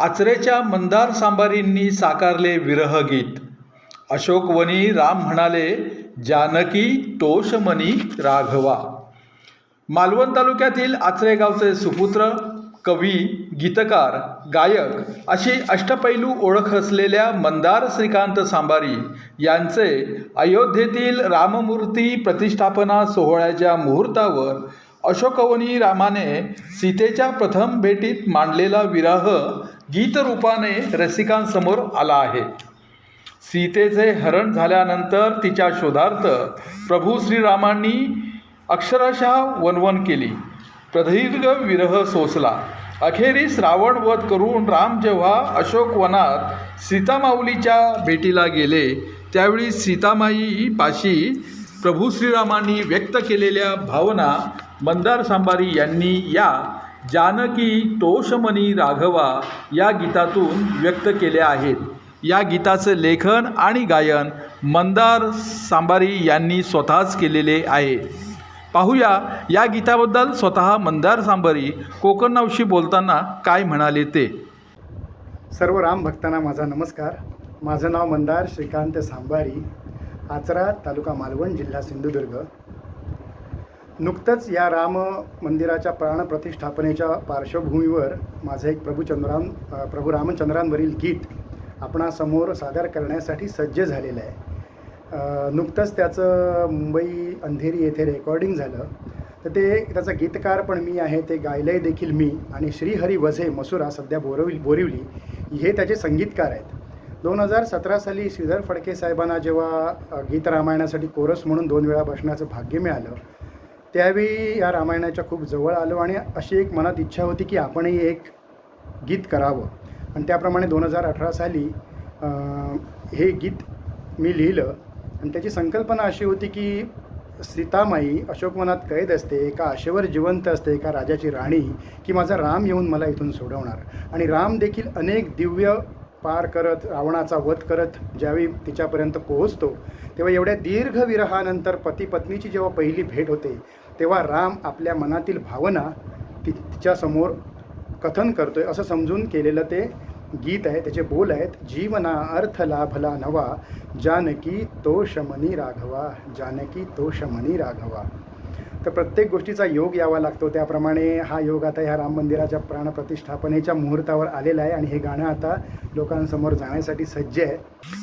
आचरेच्या मंदार सांबारींनी साकारले विरहगीत अशोकवनी राम म्हणाले जानकी तोषमनी राघवा. मालवण तालुक्यातील आचरे गावचे सुपुत्र कवी गीतकार गायक अशी अष्टपैलू ओळख असलेल्या मंदार श्रीकांत सांबारी यांचे अयोध्येतील राममूर्ती प्रतिष्ठापना सोहळ्याच्या मुहूर्तावर अशोकवनी रामाने सीतेच्या प्रथम भेटीत मांडलेला विरह गीतरूपाने रसिकांसमोर आला आहे. सीतेचे हरण झाल्यानंतर तिच्या शोधार्थ प्रभू श्रीरामांनी अक्षरशः वनवन केली. प्रदीर्घ विरह सोसला. अखेरीस रावण वध करून राम जेव्हा अशोकवनात सीतामाऊलीच्या भेटीला गेले त्यावेळी सीतामाई पाशी प्रभू श्रीरामांनी व्यक्त केलेल्या भावना मंदार सांबारी यांनी या जानकी तोषमणी राघवा या गीतातून व्यक्त केल्या आहेत. या गीताचं लेखन आणि गायन मंदार सांबारी यांनी स्वतःच केलेले आहे. पाहूया या गीताबद्दल स्वतः मंदार सांबारी कोकणनावशी बोलताना काय म्हणाले ते? सर्व राम भक्तांना माझा नमस्कार. माझं नाव मंदार श्रीकांत सांबारी आचरा तालुका मालवण जिल्हा सिंधुदुर्ग. नुकतंच या राम मंदिराच्या प्राणप्रतिष्ठापनेच्या पार्श्वभूमीवर माझं एक प्रभू चंद्रां प्रभू रामचंद्रांवरील गीत आपणासमोर सादर करण्यासाठी सज्ज झालेलं आहे. नुकतंच त्याचं मुंबई अंधेरी येथे रेकॉर्डिंग झालं. तर ते त्याचा गीतकार पण मी आहे ते गायलंय देखील मी आणि श्रीहरी वझे मसुरा सध्या बोरवली बोरिवली हे त्याचे संगीतकार आहेत. दोन हजार सतरा साली श्रीधर फडके साहेबांना जेव्हा गीत रामायणासाठी कोरस म्हणून दोन वेळा बसण्याचं भाग्य मिळालं त्यावेळी या रामायणाच्या खूप जवळ आलो आणि अशी एक मनात इच्छा होती की आपणही एक गीत करावं. आणि त्याप्रमाणे दोन हजार अठरा साली हे गीत मी लिहिलं. आणि त्याची संकल्पना अशी होती की सीतामाई अशोकवनात कैद असते एका आशेवर जिवंत असते एका राजाची राणी की माझा राम येऊन मला इथून सोडवणार. आणि राम देखील अनेक दिव्य पार करत रावणाचा वध करत ज्यावेळी तिच्यापर्यंत पोहोचतो तेव्हा एवढ्या दीर्घ विरहानंतर पती पत्नीची जेव्हा पहिली भेट होते तेव्हा राम आपल्या मनातील भावना ति तिच्यासमोर कथन करतोय. असं समजून केलेलं ते गीत आहे त्याचे बोल आहेत जीवना अर्थ लाभला नवा जानकी तो शमनी राघवा जानकी तो शमनी राघवा. तर प्रत्येक गोष्टीचा योग यावा लागतो. त्याप्रमाणे हा योग आता ह्या राम मंदिराच्या प्राणप्रतिष्ठापनेच्या मुहूर्तावर आलेला आहे आणि हे गाणं आता लोकांसमोर जाण्यासाठी सज्ज आहे.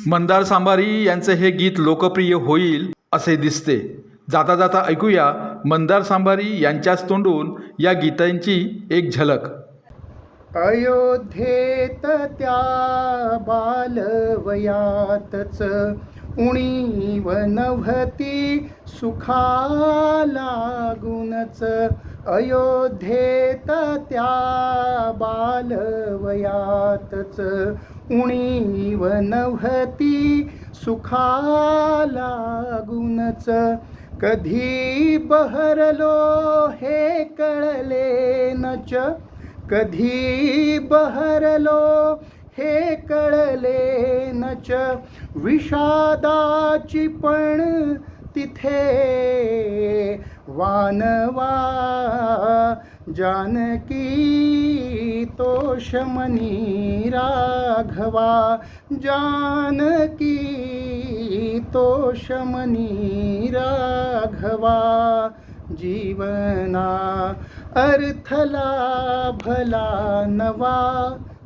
मंदार सांबारी यांचे हे गीत लोकप्रिय होईल असे दिसते. जाता जाता ऐकूया मंदार सांबारी यांच्याच तोंडून या गीतांची एक झलक. अयोध्येत त्या बालवयातच उणीव नव्हती सुखालागूनच अयोध्येत त्या बालवयातच उणीव नव्हती सुखालागूनच कधी बहरलो हे कळले नच. कधी बहरलो हे कळले नच विषादाची पण तिथे वानवा जानकी तोषमनी राघवा जानकी तोषमनी राघवा जीवना अर्थला भला नवा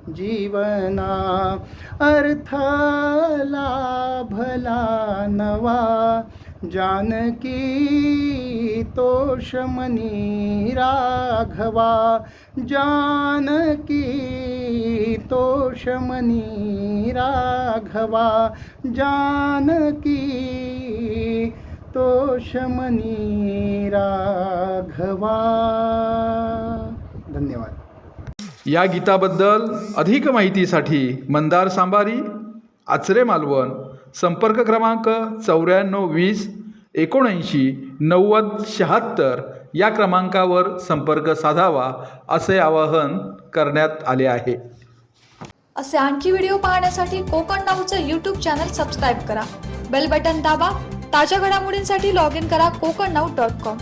जीवना अर्थला भला नवा जानकी तोषमनी राघवा जानकी तोषमनी राघवा जानकी तोषमनी राघवा। या गीताबद्दल अधिक माहितीसाठी मंदार सांबारी आचरे मालवण संपर्क क्रमांक चौऱ्याण्णव वीस एकोणऐंशी नव्वद शहात्तर या क्रमांकावर संपर्क साधावा असे आवाहन करण्यात आले आहे. असे आणखी व्हिडिओ पाहण्यासाठी कोकण नाऊचं यूट्यूब चॅनल सबस्क्राईब करा. बेल बटन दाबा ताज्या घडामोडींसाठी लॉग इन करा कोकण नाऊ डॉट कॉम